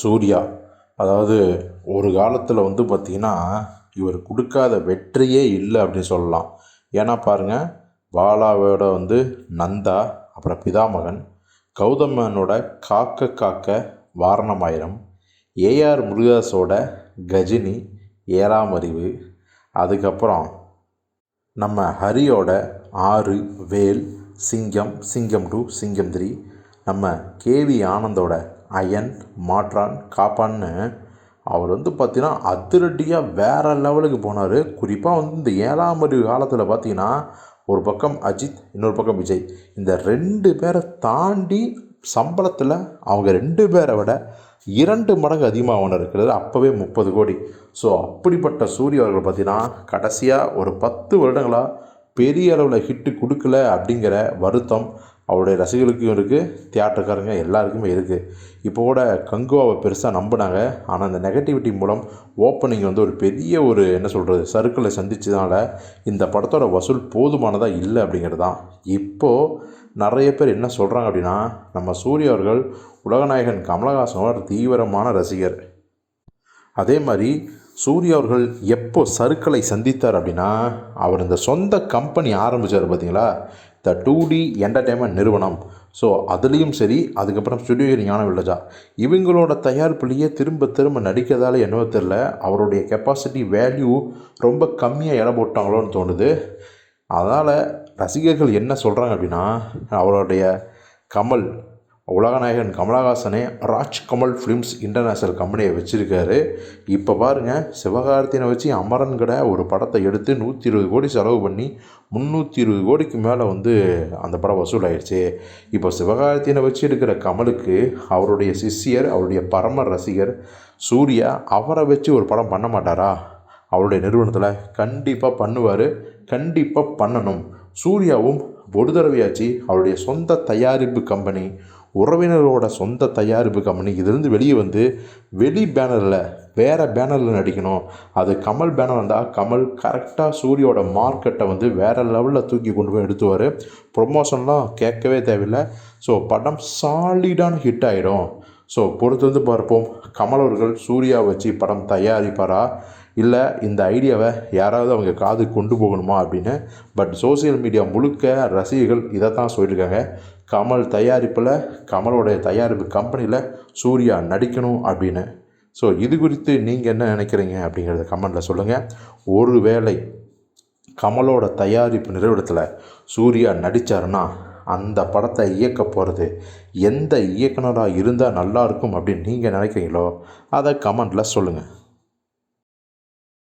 சூர்யா. அதாவது ஒரு காலத்தில் வந்து பார்த்திங்கன்னா இவர் கொடுக்காத வெற்றியே இல்லை அப்படின்னு சொல்லலாம். ஏன்னா பாருங்கள் பாலாவோட வந்து நந்தா அப்புறம் பிதாமகன் கௌதமனோட காக்க காக்க வாரணமாயிரம் ஏஆர் முருகதாஸோட கஜினி ஏழாம் அறிவு அதுக்கப்புறம் நம்ம ஹரியோட ஆறு வேல் சிங்கம் சிங்கம் டூ சிங்கம் த்ரீ நம்ம கேவி ஆனந்தோட அயன் மாற்றான் காப்பான்னு. அவர் வந்து பார்த்தீங்கன்னா அதிரடியாக வேறு லெவலுக்கு போனார். குறிப்பாக வந்து இந்த ஏழாம் அறிவு காலத்தில் பார்த்தீங்கன்னா ஒரு பக்கம் அஜித் இன்னொரு பக்கம் விஜய். இந்த ரெண்டு பேரை தாண்டி சம்பளத்தில் அவங்க ரெண்டு பேரை விட இரண்டு மடங்கு அதிகமாக ஒன்று இருக்கிறது. அப்போவே முப்பது கோடி. ஸோ அப்படிப்பட்ட சூரிய அவர்கள் பார்த்தீங்கன்னா கடைசியாக ஒரு பத்து வருடங்களாக பெரிய அளவில் ஹிட்டு கொடுக்கல அப்படிங்கிற வருத்தம் அவருடைய ரசிகர்களுக்கும் இருக்குது தியேட்டருக்காரங்க எல்லாருக்குமே இருக்குது இப்போ கூட கங்குவாவை பெருசாக நம்பினாங்க. ஆனால் அந்த நெகட்டிவிட்டி மூலம் ஓப்பனிங் வந்து ஒரு பெரிய ஒரு என்ன சொல்கிறது சர்க்கிளை சந்தித்ததுனால இந்த படத்தோட வசூல் போதுமானதாக இல்லை அப்படிங்கிறது தான் இப்போது நிறைய பேர் என்ன சொல்கிறாங்க அப்படின்னா நம்ம சூரிய அவர்கள் உலகநாயகன் கமலஹாசனோட தீவிரமான ரசிகர். அதே மாதிரி சூர்யா அவர்கள் எப்போ சருக்களை சந்தித்தார் அப்படின்னா அவர் இந்த சொந்த கம்பெனி ஆரம்பித்தார் பார்த்தீங்களா? த டூ டி என்டர்டைன்மெண்ட் நிறுவனம். ஸோ அதுலேயும் சரி அதுக்கப்புறம் ஸ்டுடியோ ஞான வில்லஜா இவங்களோட தயாரிப்புலேயே திரும்ப திரும்ப நடிக்கிறதால என்னவோ தெரில அவருடைய கெப்பாசிட்டி வேல்யூ ரொம்ப கம்மியாக இடம் போட்டாங்களோன்னு தோணுது. அதனால் ரசிகர்கள் என்ன சொல்கிறாங்க அப்படின்னா அவருடைய கமல் உலகநாயகன் கமலஹாசனே ராஜ் கமல் ஃபிலிம்ஸ் இன்டர்நேஷ்னல் கம்பெனியை வச்சுருக்காரு. இப்போ பாருங்கள் சிவகார்த்தியனை வச்சு அமரன் கடை ஒரு படத்தை எடுத்து நூற்றி இருபது கோடி செலவு பண்ணி முந்நூற்றி இருபது கோடிக்கு மேலே வந்து அந்த படம் வசூலாயிடுச்சு இப்போ சிவகார்த்தியனை வச்சு எடுக்கிற கமலுக்கு அவருடைய சிஷ்யர் அவருடைய பரம ரசிகர் சூர்யா அவரை வச்சு ஒரு படம் பண்ண மாட்டாரா? அவருடைய நிறுவனத்தில் கண்டிப்பாக பண்ணுவார் கண்டிப்பாக பண்ணணும். சூர்யாவும் ஒரு தடவையாச்சு அவருடைய சொந்த தயாரிப்பு கம்பெனி உறவினரோட சொந்த தயாரிப்பு கம்பெனி இதிலிருந்து வெளியே வந்து வெளி பேனரில் வேறு பேனரில் நடிக்கணும். அது கமல் பேனர் வந்தால் கமல் கரெக்டாக சூரியோட மார்க்கெட்டை வந்து வேறு லெவலில் தூக்கி கொண்டு போய் எடுத்துவார். ப்ரொமோஷன்லாம் கேட்கவே தேவையில்லை. ஸோ படம் சாலிடான ஹிட் ஆகிடும் ஸோ பொறுத்து வந்து பார்ப்போம். கமல் அவர்கள் சூர்யா வச்சு படம் தயாரிப்பாரா? இல்லை இந்த ஐடியாவை யாராவது அவங்க காது கொண்டு போகணுமா அப்படின்னு? பட் சோசியல் மீடியா முழுக்க ரசிகர்கள் இதை தான் சொல்லியிருக்காங்க. கமல் தயாரிப்பில் கமலோடைய தயாரிப்பு கம்பெனியில் சூர்யா நடிக்கணும் அப்படின்னு. ஸோ இது குறித்து நீங்கள் என்ன நினைக்கிறீங்க அப்படிங்கிறத கமெண்டில் சொல்லுங்கள் ஒருவேளை கமலோட தயாரிப்பு நிறுவனத்தில் சூர்யா நடித்தாருன்னா அந்த படத்தை இயக்க போகிறது எந்த இயக்குனராக இருந்தால் நல்லாயிருக்கும் அப்படின்னு நீங்கள் நினைக்கிறீங்களோ அதை கமெண்டில் சொல்லுங்கள்